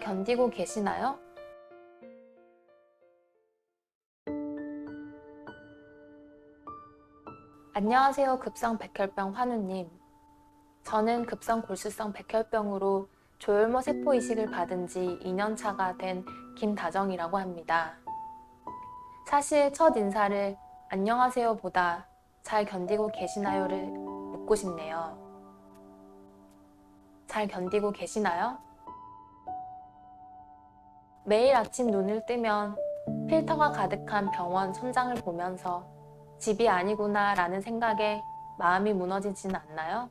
견디고 계시나요? 안녕하세요. 급성 백혈병 환우님. 저는 급성 골수성 백혈병으로 조혈모 세포 이식을 받은 지 2년 차가 된 김다정이라고 합니다. 사실 첫 인사를 안녕하세요 보다 잘 견디고 계시나요를 묻고 싶네요. 잘 견디고 계시나요? 매일 아침 눈을 뜨면 필터가 가득한 병원 천장을 보면서 집이 아니구나 라는 생각에 마음이 무너지지는 않나요?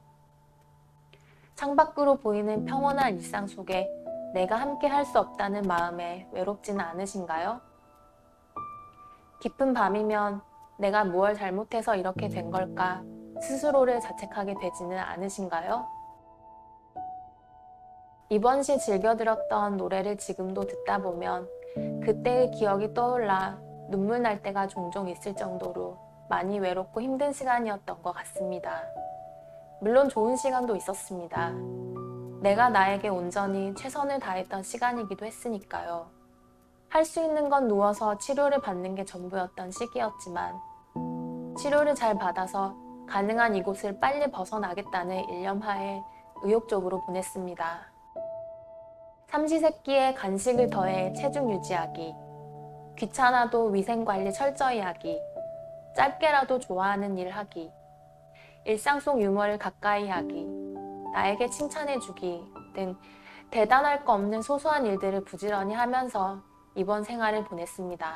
창밖으로 보이는 평온한 일상 속에 내가 함께 할 수 없다는 마음에 외롭지는 않으신가요? 깊은 밤이면 내가 무얼 잘못해서 이렇게 된 걸까 스스로를 자책하게 되지는 않으신가요? 이번 시 즐겨 들었던 노래를 지금도 듣다 보면 그때의 기억이 떠올라 눈물 날 때가 종종 있을 정도로 많이 외롭고 힘든 시간이었던 것 같습니다. 물론 좋은 시간도 있었습니다. 내가 나에게 온전히 최선을 다했던 시간이기도 했으니까요. 할 수 있는 건 누워서 치료를 받는 게 전부였던 시기였지만 치료를 잘 받아서 가능한 이곳을 빨리 벗어나겠다는 일념하에 의욕적으로 보냈습니다. 삼시세끼에 간식을 더해 체중 유지하기, 귀찮아도 위생관리 철저히 하기, 짧게라도 좋아하는 일 하기, 일상 속 유머를 가까이 하기, 나에게 칭찬해주기 등 대단할 거 없는 소소한 일들을 부지런히 하면서 입원 생활을 보냈습니다.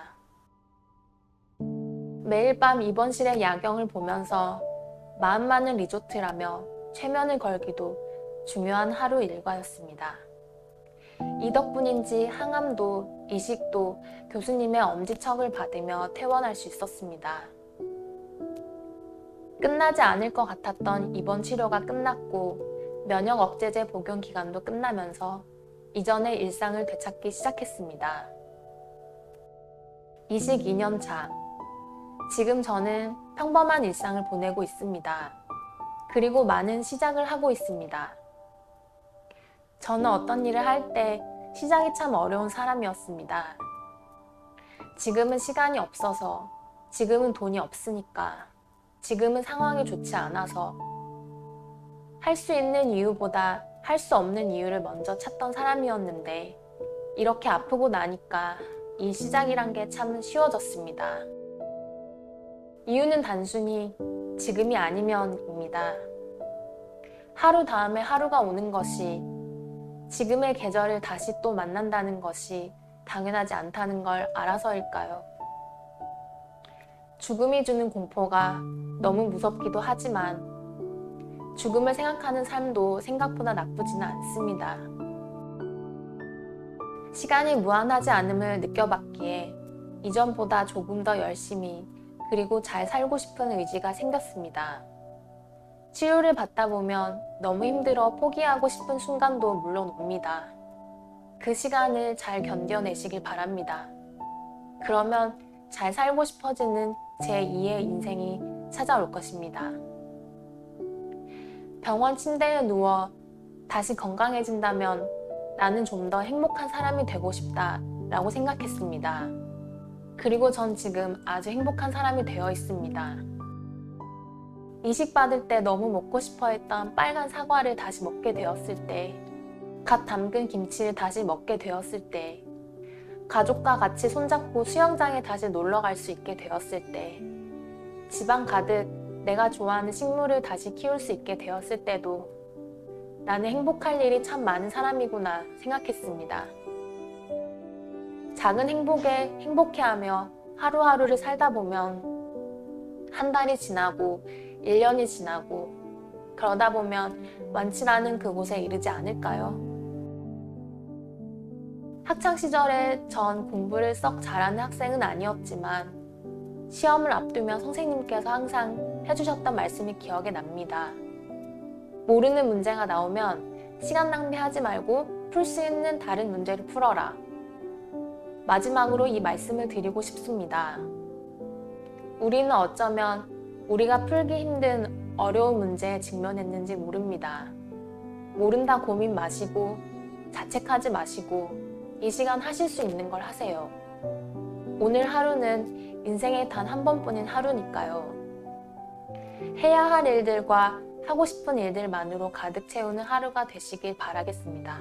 매일 밤 입원실의 야경을 보면서 마음만은 리조트라며 최면을 걸기도 중요한 하루 일과였습니다. 이 덕분인지 항암도 이식도 교수님의 엄지척을 받으며 퇴원할 수 있었습니다. 끝나지 않을 것 같았던 입원 치료가 끝났고 면역 억제제 복용 기간도 끝나면서 이전의 일상을 되찾기 시작했습니다. 이식 2년 차. 지금 저는 평범한 일상을 보내고 있습니다. 그리고 많은 시작을 하고 있습니다. 저는 어떤 일을 할 때 시작이 참 어려운 사람이었습니다. 지금은 시간이 없어서, 지금은 돈이 없으니까, 지금은 상황이 좋지 않아서, 할 수 있는 이유보다 할 수 없는 이유를 먼저 찾던 사람이었는데, 이렇게 아프고 나니까 이 시작이란 게 참 쉬워졌습니다. 이유는 단순히 지금이 아니면입니다. 하루 다음에 하루가 오는 것이 지금의 계절을 다시 또 만난다는 것이 당연하지 않다는 걸 알아서일까요? 죽음이 주는 공포가 너무 무섭기도 하지만 죽음을 생각하는 삶도 생각보다 나쁘지는 않습니다. 시간이 무한하지 않음을 느껴봤기에 이전보다 조금 더 열심히 그리고 잘 살고 싶은 의지가 생겼습니다. 치료를 받다 보면 너무 힘들어 포기하고 싶은 순간도 물론 옵니다. 그 시간을 잘 견뎌내시길 바랍니다. 그러면 잘 살고 싶어지는 제2의 인생이 찾아올 것입니다. 병원 침대에 누워 다시 건강해진다면 나는 좀 더 행복한 사람이 되고 싶다 라고 생각했습니다. 그리고 전 지금 아주 행복한 사람이 되어 있습니다. 이식 받을 때 너무 먹고 싶어 했던 빨간 사과를 다시 먹게 되었을 때, 갓 담근 김치를 다시 먹게 되었을 때, 가족과 같이 손잡고 수영장에 다시 놀러 갈 수 있게 되었을 때, 집안 가득 내가 좋아하는 식물을 다시 키울 수 있게 되었을 때도 나는 행복할 일이 참 많은 사람이구나 생각했습니다. 작은 행복에 행복해하며 하루하루를 살다 보면 한 달이 지나고 1년이 지나고 그러다 보면 완치라는 그곳에 이르지 않을까요? 학창 시절에 전 공부를 썩 잘하는 학생은 아니었지만 시험을 앞두며 선생님께서 항상 해주셨던 말씀이 기억에 납니다. 모르는 문제가 나오면 시간 낭비하지 말고 풀 수 있는 다른 문제를 풀어라. 마지막으로 이 말씀을 드리고 싶습니다. 우리는 어쩌면 우리가 풀기 힘든 어려운 문제에 직면했는지 모릅니다. 모른다 고민 마시고 자책하지 마시고 이 시간 하실 수 있는 걸 하세요. 오늘 하루는 인생에 단 한 번뿐인 하루니까요. 해야 할 일들과 하고 싶은 일들만으로 가득 채우는 하루가 되시길 바라겠습니다.